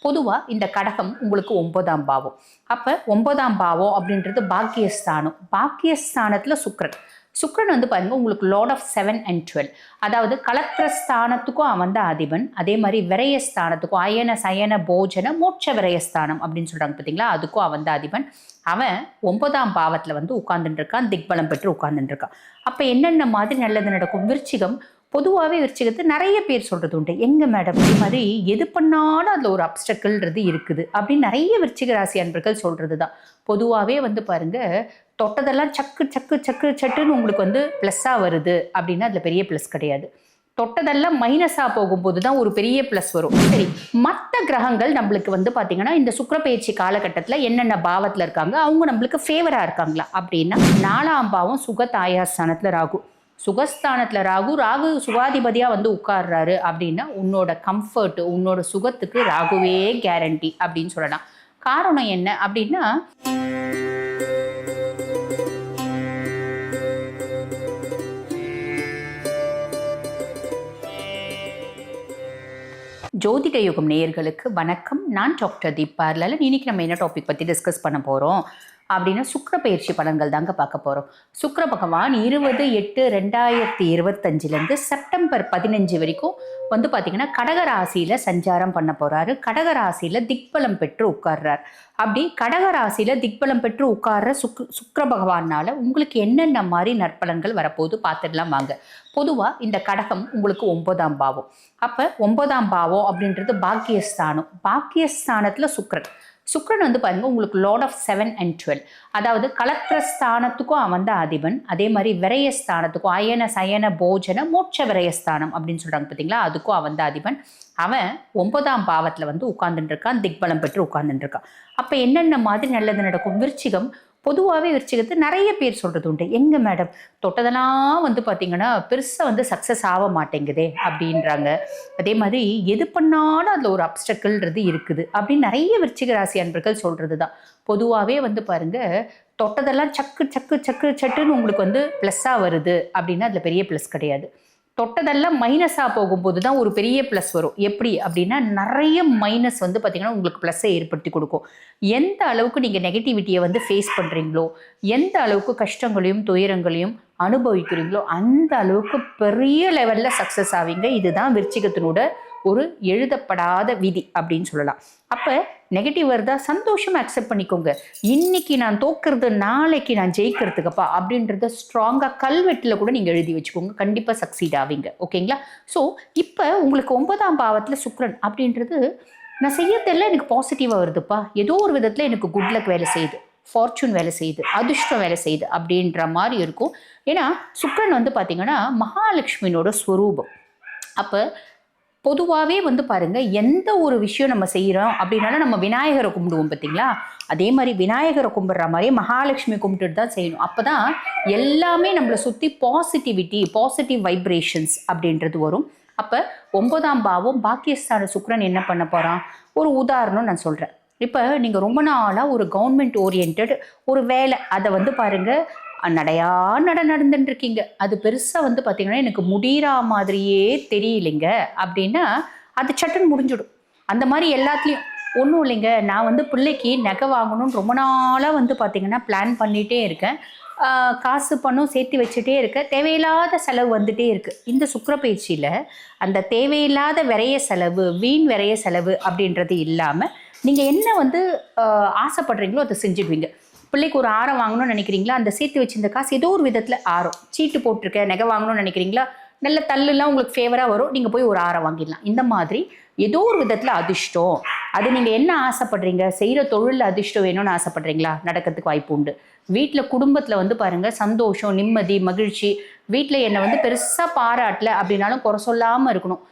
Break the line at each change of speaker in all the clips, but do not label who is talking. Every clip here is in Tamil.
பொதுவாக இந்த கடகம் உங்களுக்கு ஒன்பதாம் பாவம். அப்போ ஒன்பதாம் பாவம் அப்படின்றது பாக்கியஸ்தானம். பாக்கியஸ்தானத்தில் சுக்கரன். சுக்கிரன் வந்து பாருங்க உங்களுக்கு lord of seven and twelve அதாவது கலத்திர ஸ்தானத்துக்கும் அவன் தான் அதிபன். அதே மாதிரி விரயஸ்தானத்துக்கும் அயன சயன போஜன மோட்ச விரயஸ்தானம் அப்படின்னு சொல்றாங்க பார்த்தீங்களா அதுக்கும் அவன் தான் அதிபன். அவன் ஒன்பதாம் பாவத்தில் வந்து உட்கார்ந்துட்டு இருக்கான் திக்பலம் பெற்று உட்கார்ந்துட்டு இருக்கான். அப்போ என்னென்ன மாதிரி நல்லது நடக்கும்? விருச்சிகம். பொதுவாகவே விருச்சிகத்தை நிறைய பேர் சொல்கிறது உண்டு. எங்க மேடம் இது மாதிரி எது பண்ணாலும் அதில் ஒரு அப்டக்கல்ன்றது இருக்குது அப்படின்னு நிறைய விருச்சிக ராசி அன்பர்கள் சொல்கிறது தான் பொதுவாகவே வந்து பாருங்க தொட்டதெல்லாம் சக்கு சக்கு சக்கு சட்டுன்னு உங்களுக்கு வந்து ப்ளஸ்ஸாக வருது. அப்படின்னா அதில் பெரிய ப்ளஸ் கிடையாது. தொட்டதெல்லாம் மைனஸாக போகும்போது தான் ஒரு பெரிய ப்ளஸ் வரும். சரி மற்ற கிரகங்கள் நம்மளுக்கு வந்து பார்த்தீங்கன்னா இந்த சுக்கரப்பயிற்சி காலகட்டத்தில் என்னென்ன பாவத்தில் இருக்காங்க அவங்க நம்மளுக்கு ஃபேவராக இருக்காங்களா? அப்படின்னா நாலாம் பாவம் சுகத்தாயாஸ்தானத்தில் ராகு. சுகஸ்தானத்தில் ராகு ராகு சுகாதிபதியாக வந்து உட்கார்றாரு அப்படின்னா உன்னோட கம்ஃபர்ட் உன்னோட சுகத்துக்கு ராகுவே கேரண்டி அப்படின்னு சொல்லலாம். காரணம் என்ன அப்படின்னா ஜோதிட யுகம் நேயர்களுக்கு வணக்கம். நான் டாக்டர் தீபார்லால் இன்னைக்கு நம்ம என்ன டாபிக் பற்றி டிஸ்கஸ் பண்ண போகிறோம் அப்படின்னா சுக்கர பயிற்சி பலன்கள் தாங்க பார்க்க போகிறோம் சுக்கர பகவான் இருபது எட்டு ரெண்டாயிரத்தி இருபத்தஞ்சிலேருந்து செப்டம்பர் பதினஞ்சு வரைக்கும் வந்து பார்த்திங்கன்னா கடகராசியில் சஞ்சாரம் பண்ண போகிறாரு கடகராசியில் திக்பலம் பெற்று உட்கார்றார். அப்படி கடகராசியில் திக்பலம் பெற்று உட்கார்ற சுக் சுக்கர பகவானால் உங்களுக்கு என்னென்ன மாதிரி நற்பலன்கள் வரப்போகுது பார்த்துடலாம் வாங்க. பொதுவாக இந்த கடகம் உங்களுக்கு ஒன்பதாம் பாவம். அப்போ ஒன்பதாம் பாவம் அப்படின்றது பாக்கியஸ்தானம். பாக்கியஸ்தானத்தில் சுக்கரன். சுக்கிரன் வந்து பாருங்க உங்களுக்கு lord of seven and twelve அதாவது கலக்கிற ஸ்தானத்துக்கும் அவன் தான் அதிபன். அதே மாதிரி விரயஸ்தானத்துக்கும் அயன சயன போஜன மோட்ச விரயஸ்தானம் அப்படின்னு சொல்றாங்க பார்த்தீங்களா அதுக்கும் அவன் தான் அதிபன். அவன் ஒன்பதாம் பாவத்தில் வந்து உட்கார்ந்துட்டு இருக்கான் திக்பலம் பெற்று உட்கார்ந்துட்டு இருக்கான். அப்போ என்னென்ன மாதிரி நல்லது நடக்கும்? விருச்சிகம் பொதுவாகவே விருச்சிகத்தை நிறைய பேர் சொல்கிறது உண்டு. எங்கே மேடம் தொட்டதெல்லாம் வந்து பார்த்தீங்கன்னா பெருசாக வந்து சக்ஸஸ் ஆக மாட்டேங்குதே அப்படின்றாங்க. அதே மாதிரி எது பண்ணாலும் அதில் ஒரு அப்டக்கல்ன்றது இருக்குது அப்படின்னு நிறைய விருச்சிக ராசி அன்பர்கள் சொல்கிறது தான் பொதுவாகவே வந்து பாருங்கள் தொட்டதெல்லாம் சக்கு சக்கு சக்கு சட்டுன்னு உங்களுக்கு வந்து ப்ளஸ்ஸாக வருது அப்படின்னா அதில் பெரிய ப்ளஸ் கிடையாது. தொட்டதெல்லாம் மைனஸாக போகும்போது தான் ஒரு பெரிய ப்ளஸ் வரும். எப்படி? அப்படின்னா நிறைய மைனஸ் வந்து பார்த்திங்கன்னா உங்களுக்கு ப்ளஸ்ஸை ஏற்படுத்தி கொடுக்கும். எந்த அளவுக்கு நீங்கள் நெகட்டிவிட்டியை வந்து ஃபேஸ் பண்ணுறீங்களோ எந்த அளவுக்கு கஷ்டங்களையும் துயரங்களையும் அனுபவிக்கிறீங்களோ அந்த அளவுக்கு பெரிய லெவலில் சக்ஸஸ் ஆவீங்க. இதுதான் விருச்சிகத்தினோட ஒரு எழுதப்படாத விதி அப்படின்னு சொல்லலாம். அப்போ நெகட்டிவ் வருதா? சந்தோஷமாக அக்செப்ட் பண்ணிக்கோங்க. இன்னைக்கு நான் தோக்குறது நாளைக்கு நான் ஜெயிக்கிறதுக்குப்பா அப்படின்றத ஸ்ட்ராங்காக கல்வெட்டில் கூட நீங்கள் எழுதி வச்சுக்கோங்க. கண்டிப்பாக சக்சீட் ஆவீங்க. ஓகேங்களா ஸோ இப்போ உங்களுக்கு ஒன்பதாம் பாவத்தில் சுக்ரன் அப்படின்றது நான் செய்யறதெல்லாம் எனக்கு பாசிட்டிவாக வருதுப்பா. ஏதோ ஒரு விதத்தில் எனக்கு குட் லக் வேலை செய்யுது. ஃபார்ச்சூன் வேலை செய்யுது. அதிர்ஷ்டம் வேலை செய்யுது அப்படின்ற மாதிரி இருக்கும். ஏன்னா சுக்ரன் வந்து பார்த்தீங்கன்னா மகாலட்சுமியினோட ஸ்வரூபம். அப்போ பொதுவாகவே வந்து பாருங்க எந்த ஒரு விஷயம் நம்ம செய்கிறோம் அப்படின்னாலும் நம்ம விநாயகரை கும்பிடுவோம் பார்த்தீங்களா அதே மாதிரி விநாயகரை கும்பிட்ற மாதிரி மகாலட்சுமி கும்பிட்டுட்டு தான் செய்யணும். அப்போ தான் எல்லாமே நம்மளை சுற்றி பாசிட்டிவிட்டி பாசிட்டிவ் வைப்ரேஷன்ஸ் அப்படின்றது வரும். அப்போ ஒன்பதாம் பாவம் பாக்கியஸ்தான சுக்கரன் என்ன பண்ண போகிறான் ஒரு உதாரணம் நான் சொல்கிறேன் இப்போ நீங்கள் ரொம்ப நாளாக ஒரு கவர்மெண்ட் ஓரியன்ட் ஒரு வேலை. அதை வந்து பாருங்கள் நடையா நட நடந்துட்டு இருக்கீங்க அது பெருசாக வந்து பார்த்திங்கன்னா எனக்கு முடிகிற மாதிரியே தெரியலைங்க. அப்படின்னா அது சட்டுன்னு முடிஞ்சிடும். அந்த மாதிரி எல்லாத்துலேயும் ஒன்றும் இல்லைங்க. நான் வந்து பிள்ளைக்கு நகை வாங்கணும்னு ரொம்ப நாளாக வந்து பார்த்தீங்கன்னா பிளான் பண்ணிகிட்டே இருக்கேன். காசு பணம் சேர்த்து வச்சுட்டே இருக்க தேவையில்லாத செலவு வந்துட்டே இருக்குது இந்த சுக்கிர பயிற்சியில் அந்த தேவையில்லாத விரைய செலவு வீண் விரைய செலவு அப்படின்றது இல்லாமல் நீங்கள் என்ன வந்து ஆசைப்படுறீங்களோ அதை செஞ்சுடுவீங்க. பிள்ளைக்கு ஒரு ஆரம் வாங்கணும்னு நினைக்கிறீங்களா? அந்த சேர்த்து வச்சிருந்த காசு ஏதோ ஒரு விதத்தில் ஆரம் சீட்டு போட்டிருக்க நகை வாங்கணும்னு நினைக்கிறீங்களா? நல்ல தள்ளுலாம் உங்களுக்கு ஃபேவராக வரும். நீங்கள் போய் ஒரு ஆரம் வாங்கிடலாம். இந்த மாதிரி ஏதோ ஒரு விதத்தில் அதிர்ஷ்டம். அது நீங்கள் என்ன ஆசைப்படுறீங்க? செய்கிற தொழிலில் அதிர்ஷ்டம் வேணும்னு ஆசைப்படுறீங்களா? நடக்கிறதுக்கு வாய்ப்பு உண்டு. வீட்டில் குடும்பத்தில் வந்து பாருங்கள் சந்தோஷம் நிம்மதி மகிழ்ச்சி. வீட்டில் என்னை வந்து பெருசாக பாராட்டல அப்படின்னாலும் குறை சொல்லாமல் இருக்கணும்.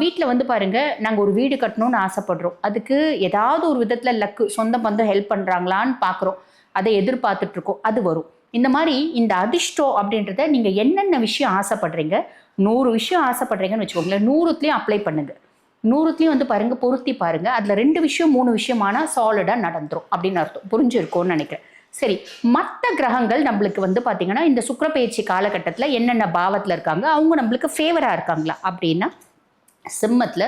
வீட்டில் வந்து பாருங்க நாங்கள் ஒரு வீடு கட்டணும்னு ஆசைப்படுறோம். அதுக்கு ஏதாவது ஒரு விதத்தில் லக்கு சொந்த பந்தம் ஹெல்ப் பண்ணுறாங்களான்னு பார்க்குறோம் அதை எதிர்பார்த்துட்டு இருக்கோம் அது வரும். இந்த மாதிரி இந்த அதிர்ஷ்டம் அப்படின்றத நீங்கள் என்னென்ன விஷயம் ஆசைப்படுறீங்க? நூறு விஷயம் ஆசைப்படுறீங்கன்னு வச்சுக்கோங்களேன். நூறுத்துலேயும் அப்ளை பண்ணுங்க. நூறுத்துலேயும் வந்து பாருங்க பொருத்தி பாருங்க. அதில் ரெண்டு விஷயம் மூணு விஷயமானா சாலிடாக நடந்துரும் அப்படின்னு அர்த்தம். புரிஞ்சிருக்கும்னு நினைக்கிறேன். சரி மற்ற கிரகங்கள் நம்மளுக்கு வந்து பார்த்திங்கன்னா இந்த சுக்கரப்பயிற்சி காலகட்டத்தில் என்னென்ன பாவத்தில் இருக்காங்க? அவங்க நம்மளுக்கு ஃபேவராக இருக்காங்களா? அப்படின்னா சிம்மத்தில்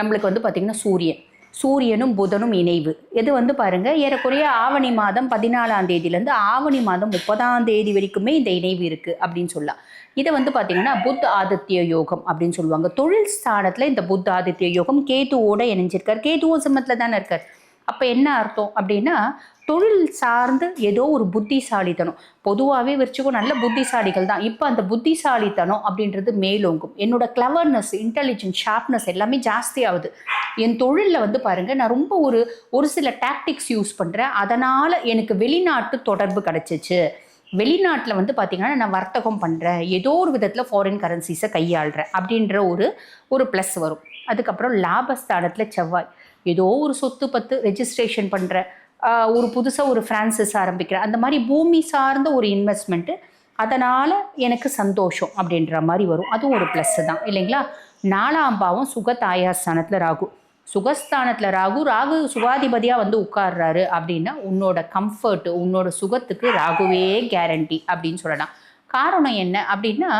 நம்மளுக்கு வந்து பார்த்திங்கன்னா சூரியன். சூரியனும் புதனும் இணைவு. இது வந்து பாருங்க ஏறக்குறைய ஆவணி மாதம் பதினாலாம் தேதியிலேருந்து ஆவணி மாதம் முப்பதாம் தேதி வரைக்குமே இந்த இணைவு இருக்கு அப்படின்னு சொல்லலாம் இதை வந்து பார்த்தீங்கன்னா புத் ஆதித்ய யோகம் அப்படின்னு சொல்லுவாங்க. தொழில் ஸ்தானத்தில் இந்த புத் ஆதித்ய யோகம் கேதுவோட இணைஞ்சிருக்கார். கேதுவோ சிம்மத்தில் தானே இருக்கார். அப்போ என்ன அர்த்தம் அப்படின்னா தொழில் சார்ந்து ஏதோ ஒரு புத்திசாலித்தனம். பொதுவாகவே வச்சுக்கோ நல்ல புத்திசாலிகள் தான். இப்போ அந்த புத்திசாலித்தனம் அப்படின்றது மேலோங்கும். என்னோட கிளவர்னஸ் இன்டெலிஜென்ஸ் ஷார்ப்னஸ் எல்லாமே ஜாஸ்தி ஆகுது என் தொழிலில் வந்து பாருங்கள் நான் ரொம்ப ஒரு ஒரு சில டாக்டிக்ஸ் யூஸ் பண்ணுறேன் அதனால் எனக்கு வெளிநாட்டு தொடர்பு கிடச்சிச்சு. வெளிநாட்டில் வந்து பார்த்தீங்கன்னா நான் வர்த்தகம் பண்ணுறேன் ஏதோ ஒரு விதத்தில் ஃபாரின் கரன்சிஸை கையாளுறேன் அப்படின்ற ஒரு ஒரு ப்ளஸ் வரும். அதுக்கப்புறம் லாபஸ்தானத்தில் செவ்வாய். ஏதோ ஒரு சொத்து பத்து ரெஜிஸ்ட்ரேஷன் பண்ணுற ஒரு புதுசாக ஒரு ஃப்ரான்சஸ் ஆரம்பிக்கிறேன் அந்த மாதிரி பூமி சார்ந்த ஒரு இன்வெஸ்ட்மெண்ட்டு அதனால் எனக்கு சந்தோஷம் அப்படின்ற மாதிரி வரும். அதுவும் ஒரு ப்ளஸ்ஸு தான். இல்லைங்களா? நாலாம் பாவம் சுக தாயாஸ்தானத்தில் ராகு. சுகஸ்தானத்தில் ராகு ராகு சுகாதிபதியாக வந்து உட்கார்றாரு அப்படின்னா உன்னோட கம்ஃபர்ட்டு உன்னோட சுகத்துக்கு ராகுவே கேரண்டி அப்படின்னு சொல்லலாம். காரணம் என்ன அப்படின்னா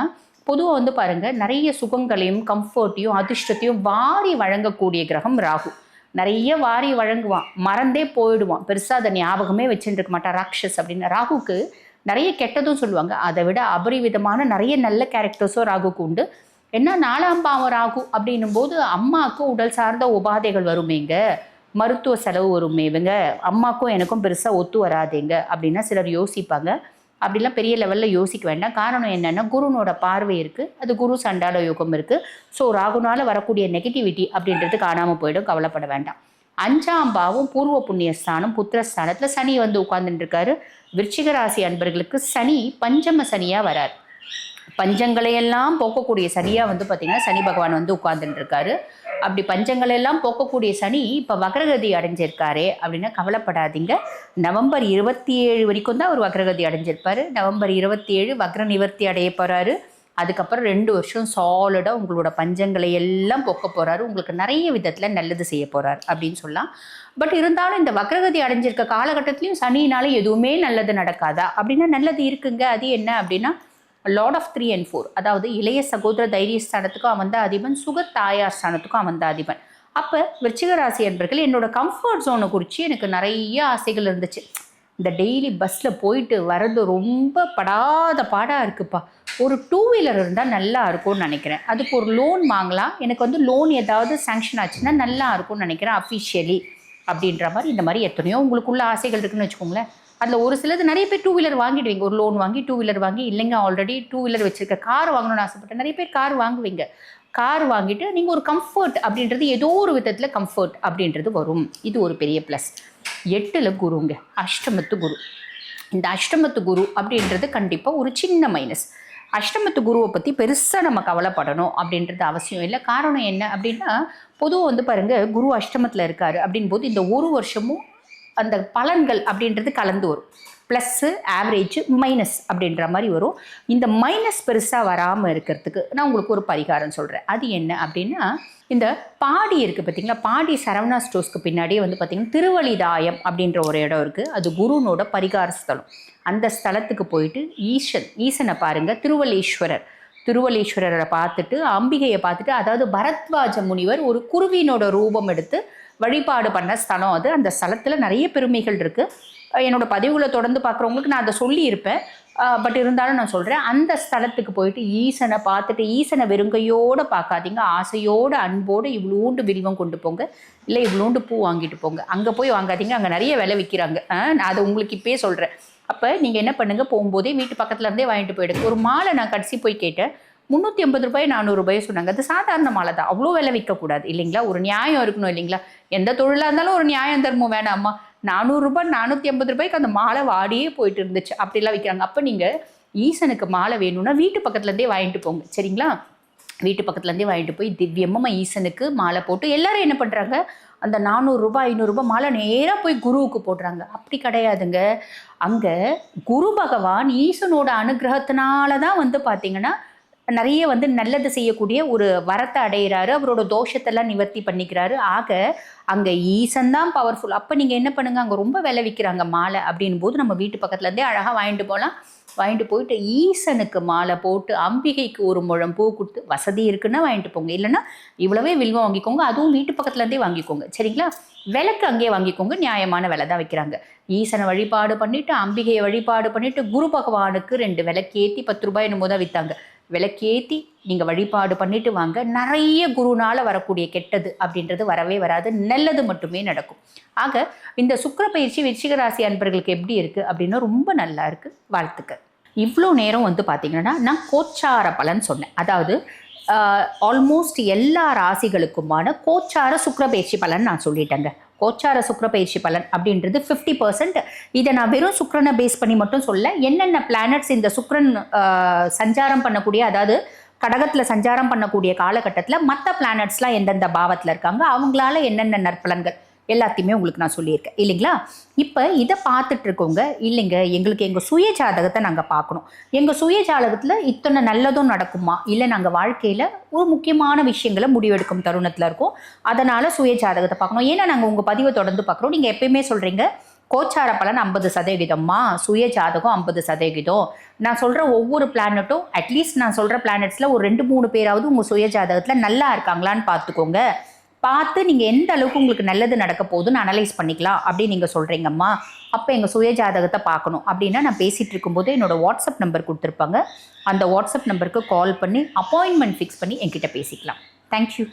பொதுவாக வந்து பாருங்கள் நிறைய சுகங்களையும் கம்ஃபர்ட்டையும் அதிர்ஷ்டத்தையும் வாரி வழங்கக்கூடிய கிரகம் ராகு. நிறைய வாரி வழங்குவான். மறந்தே போயிடுவான். பெருசாக அதை ஞாபகமே வச்சுட்டு இருக்க மாட்டான். ராக்ஷஸ் அப்படின்னு. ராகுக்கு நிறைய கெட்டதும் சொல்லுவாங்க. அதை விட அபரிவிதமான நிறைய நல்ல கேரக்டர்ஸும் ராகுக்கு உண்டு. என்ன? நாலாம் பாவம் ராகு அப்படின்னும் போது அம்மாவுக்கு உடல் சார்ந்த உபாதைகள் வருமேங்க. மருத்துவ செலவு வருமே இவங்க அம்மாக்கும் எனக்கும் பெருசாக ஒத்து வராதேங்க அப்படின்னா சிலர் யோசிப்பாங்க. அப்படிலாம் பெரிய லெவலில் யோசிக்க வேண்டாம். காரணம் என்னென்னா குருனோட பார்வை இருக்குது அது குரு சண்டால யோகம் இருக்குது ஸோ ராகுனால் வரக்கூடிய நெகட்டிவிட்டி அப்படின்றது காணாமல் போயிடும். கவலைப்பட வேண்டாம். அஞ்சாம் பாவம் பூர்வ புண்ணியஸ்தானம் புத்திரஸ்தானத்தில் சனி வந்து உட்கார்ந்துட்டு இருக்காரு. விருச்சிக ராசி அன்பர்களுக்கு சனி பஞ்சம சனியாக வரார். பஞ்சங்களையெல்லாம் போக்கக்கூடிய சனியாக வந்து பார்த்திங்கன்னா சனி பகவான் வந்து உட்கார்ந்துட்டு இருக்காரு அப்படி பஞ்சங்களெல்லாம் போக்கக்கூடிய சனி இப்போ வக்ரகதி அடைஞ்சிருக்காரே அப்படின்னா கவலைப்படாதீங்க. நவம்பர் இருபத்தி ஏழு வரைக்கும் தான் அவர் வக்ரகதி அடைஞ்சிருப்பார். நவம்பர் இருபத்தி ஏழு வக்ர நிவர்த்தி அடைய போகிறாரு அதுக்கப்புறம் ரெண்டு வருஷம் சாலிடாக உங்களோட பஞ்சங்களை எல்லாம் போக்க போகிறாரு உங்களுக்கு நிறைய விதத்தில் நல்லது செய்ய போகிறார் அப்படின்னு சொல்லலாம். பட் இருந்தாலும் இந்த வக்ரகதி அடைஞ்சிருக்க காலகட்டத்திலையும் சனினால எதுவுமே நல்லது நடக்காதா? அப்படின்னா நல்லது இருக்குங்க. அது என்ன அப்படின்னா lord of three and four அதாவது இளைய சகோதர தைரியஸ்தானத்துக்கும் அவன் தான் அதிபன் சுக தாயார் ஸ்தானத்துக்கும் அவன் தான் அதிபன். அப்போ விருச்சிகராசி என்பர்கள் என்னோடய கம்ஃபர்ட் ஜோனை குறித்து எனக்கு நிறைய ஆசைகள் இருந்துச்சு. இந்த டெய்லி பஸ்ஸில் போயிட்டு வர்றது ரொம்ப படாத பாடாக இருக்குப்பா. ஒரு டூ வீலர் இருந்தால் நல்லா இருக்கும்னு நினைக்கிறேன். அதுக்கு ஒரு லோன் வாங்கலாம். எனக்கு வந்து லோன் ஏதாவது சேங்ஷன் ஆச்சுன்னா நல்லா இருக்கும்னு நினைக்கிறேன் அஃபிஷியலி அப்படின்ற மாதிரி இந்த மாதிரி எத்தனையோ உங்களுக்குள்ள ஆசைகள் இருக்குன்னு வச்சுக்கோங்களேன். அதில் ஒரு சிலது நிறைய பேர் டூ வீலர் வாங்கிடுவீங்க. ஒரு லோன் வாங்கி டூ வீலர் வாங்கி இல்லைங்க ஆல்ரெடி டூ வீலர் வச்சுருக்க. கார் வாங்கணும்னு ஆசைப்பட்டேன். நிறைய பேர் கார் வாங்குவீங்க. கார் வாங்கிட்டு நீங்கள் ஒரு கம்ஃபர்ட் அப்படின்றது ஏதோ ஒரு விதத்தில் கம்ஃபர்ட் அப்படின்றது வரும். இது ஒரு பெரிய ப்ளஸ் எட்டில் குருங்க. அஷ்டமத்து குரு. இந்த அஷ்டமத்து குரு அப்படின்றது கண்டிப்பாக ஒரு சின்ன மைனஸ் அஷ்டமத்து குருவை பற்றி பெருசாக நம்ம கவலைப்படணும் அப்படின்றது அவசியம் இல்லை. காரணம் என்ன அப்படின்னா பொதுவாக வந்து பாருங்கள் குரு அஷ்டமத்தில் இருக்கார் அப்படின் போது இந்த ஒரு வருஷமும் அந்த பலன்கள் அப்படின்றது கலந்து வரும். ப்ளஸ்ஸு ஆவரேஜ் மைனஸ் அப்படின்ற மாதிரி வரும். இந்த மைனஸ் பெருசாக வராமல் இருக்கிறதுக்கு நான் உங்களுக்கு ஒரு பரிகாரம் சொல்கிறேன் அது என்ன அப்படின்னா இந்த பாடி இருக்குது பார்த்தீங்களா? பாடி சரவணா ஸ்டோர்ஸ்க்கு பின்னாடியே வந்து பார்த்திங்கன்னா திருவழிதாயம் அப்படின்ற ஒரு இடம் இருக்குது அது குருனோட பரிகார ஸ்தலம். அந்த ஸ்தலத்துக்கு போயிட்டு ஈசன் ஈசனை பாருங்கள் திருவள்ளீஸ்வரர். திருவள்ளீஸ்வரரை பார்த்துட்டு அம்பிகையை பார்த்துட்டு அதாவது பரத்வாஜ முனிவர் ஒரு குருவினோட ரூபம் எடுத்து வழிபாடு பண்ண ஸ்தலம் அது. அந்த ஸ்தலத்தில் நிறைய பெருமைகள் இருக்குது என்னோடய பதிவுகளை தொடர்ந்து பார்க்குறவங்களுக்கு நான் அதை சொல்லியிருப்பேன். பட் இருந்தாலும் நான் சொல்கிறேன் அந்த ஸ்தலத்துக்கு போயிட்டு ஈசனை பார்த்துட்டு ஈசனை வெறுங்கையோடு பார்க்காதீங்க. ஆசையோடு அன்போடு இவ்வளோண்டு வில்வம் கொண்டு போங்க. இல்லை இவ்வளோண்டு பூ வாங்கிட்டு போங்க. அங்கே போய் வாங்காதீங்க. அங்கே நிறைய விலை விற்கிறாங்க. நான் அதை உங்களுக்கு இப்போயே சொல்கிறேன் அப்போ நீங்கள் என்ன பண்ணுங்கள் போகும்போதே வீட்டு பக்கத்துலேருந்தே வாங்கிட்டு போயிடுங்க. ஒரு மாலை நான் கடைசி போய் கேட்டேன். முந்நூற்றி ஐம்பது ரூபாய் நானூறுபாய் சொன்னாங்க. அது சாதாரண மாலை தான் அவ்வளோ விலை விற்கக்கூடாது. இல்லைங்களா? ஒரு நியாயம் இருக்கணும் இல்லைங்களா? எந்த தொழிலாக இருந்தாலும் ஒரு நியாயம் தர்மம் வேணாமா நானூறுரூபா நானூற்றி ஐம்பது ரூபாய்க்கு அந்த மாலை வாடியே போயிட்டு இருந்துச்சு. அப்படிலாம் விற்கிறாங்க அப்போ நீங்கள் ஈசனுக்கு மாலை வேணும்னா வீட்டு பக்கத்துலேருந்தே வாங்கிட்டு போங்க. சரிங்களா? வீட்டு பக்கத்துலேருந்தே வாங்கிட்டு போய் திவ்யமாக ஈசனுக்கு மாலை போட்டு எல்லாரும் என்ன பண்ணுறாங்க அந்த நானூறுரூபா ஐநூறுரூபா மாலை நேராக போய் குருவுக்கு போடுறாங்க. அப்படி கிடையாதுங்க. அங்கே குரு பகவான் ஈசனோட அனுகிரகத்தினால தான் வந்து பார்த்தீங்கன்னா நிறைய வந்து நல்லது செய்யக்கூடிய ஒரு வரத்தை அடைகிறாரு அவரோட தோஷத்தெல்லாம் நிவர்த்தி பண்ணிக்கிறாரு. ஆக அங்கே ஈசன் தான் பவர்ஃபுல் அப்போ நீங்கள் என்ன பண்ணுங்கள் அங்கே ரொம்ப விலை விற்கிறாங்க மாலை அப்படின் போது நம்ம வீட்டு பக்கத்துலேருந்தே அழகாக வாங்கிட்டு போகலாம் வாங்கிட்டு போயிட்டு ஈசனுக்கு மாலை போட்டு அம்பிகைக்கு ஒரு முழம் பூ கொடுத்து வசதி இருக்குன்னா வாங்கிட்டு போங்க. இல்லைன்னா இவ்வளவே வில்வம் வாங்கிக்கோங்க. அதுவும் வீட்டு பக்கத்துலேருந்தே வாங்கிக்கோங்க. சரிங்களா? விளக்கு அங்கேயே வாங்கிக்கோங்க. நியாயமான விலை தான் வைக்கிறாங்க. ஈசனை வழிபாடு பண்ணிட்டு அம்பிகையை வழிபாடு பண்ணிட்டு குரு பகவானுக்கு ரெண்டு விளக்கேற்றி பத்து ரூபாய் என்னமோ தான் விற்றாங்க விளக்கேற்றி நீங்கள் வழிபாடு பண்ணிட்டு வாங்க. நிறைய குருனால் வரக்கூடிய கெட்டது அப்படின்றது வரவே வராது. நல்லது மட்டுமே நடக்கும். ஆக இந்த சுக்கிர பயிற்சி விருச்சிக ராசி அன்பர்களுக்கு எப்படி இருக்குது அப்படின்னா ரொம்ப நல்லா இருக்குது வாழ்த்துக்கள். இவ்வளோ நேரம் வந்து பார்த்திங்கன்னா நான் கோச்சார பலன் சொன்னேன். அதாவது ஆல்மோஸ்ட் எல்லா ராசிகளுக்குமான கோச்சார சுக்கர பயிற்சி பலன் நான் சொல்லிட்டேங்க. கோச்சார சுக்கிர பயிற்சி பலன் அப்படின்றது ஃபிஃப்டி பர்சன்ட் இதை நான் வெறும் சுக்கரனை பேஸ் பண்ணி மட்டும் சொல்ல என்னென்ன பிளானட்ஸ் இந்த சுக்கரன் சஞ்சாரம் பண்ணக்கூடிய அதாவது கடகத்தில் சஞ்சாரம் பண்ணக்கூடிய காலகட்டத்தில் மற்ற பிளானட்ஸ்லாம் எந்தெந்த பாவத்தில் இருக்காங்க அவங்களால என்னென்ன நற்பலன்கள் எல்லாத்தையுமே உங்களுக்கு நான் சொல்லியிருக்கேன். இல்லைங்களா? இப்போ இதை பார்த்துட்டு இருக்கவங்க இல்லைங்க எங்களுக்கு எங்கள் சுய ஜாதகத்தை நாங்கள் பார்க்கணும். எங்கள் சுய ஜாதகத்தில் இத்தனை நல்லதும் நடக்குமா? இல்லை நாங்கள் வாழ்க்கையில் ஒரு முக்கியமான விஷயங்களை முடிவெடுக்கும் தருணத்தில் இருக்கோம். அதனால் சுய ஜாதகத்தை பார்க்கணும். ஏன்னா நாங்கள் உங்கள் பதிவை தொடர்ந்து பார்க்குறோம். நீங்கள் எப்பயுமே சொல்கிறீங்க கோச்சார பலன் ஐம்பது சதவிகிதம்மா சுய ஜாதகம் ஐம்பது சதவிகிதம் நான் சொல்கிற ஒவ்வொரு பிளானட்டும் அட்லீஸ்ட் நான் சொல்கிற பிளானட்ஸில் ஒரு ரெண்டு மூணு பேராவது உங்கள் சுய ஜாதகத்தில் நல்லா இருக்காங்களான்னு பார்த்துக்கோங்க. பார்த்து நீங்கள் எந்த அளவுக்கு உங்களுக்கு நல்லது நடக்க போகுதுன்னு அனலைஸ் பண்ணிக்கலாம் அப்படின்னு நீங்கள் சொல்கிறீங்கம்மா அப்போ எங்கள் சுய ஜாதகத்தை பார்க்கணும். அப்படின்னா நான் பேசிகிட்டு இருக்கும்போது என்னோடய வாட்ஸ்அப் நம்பர் கொடுத்துருப்பாங்க. அந்த வாட்ஸ்அப் நம்பருக்கு கால் பண்ணி அப்பாயின்மெண்ட் ஃபிக்ஸ் பண்ணி என்கிட்ட பேசிக்கலாம். தேங்க்யூ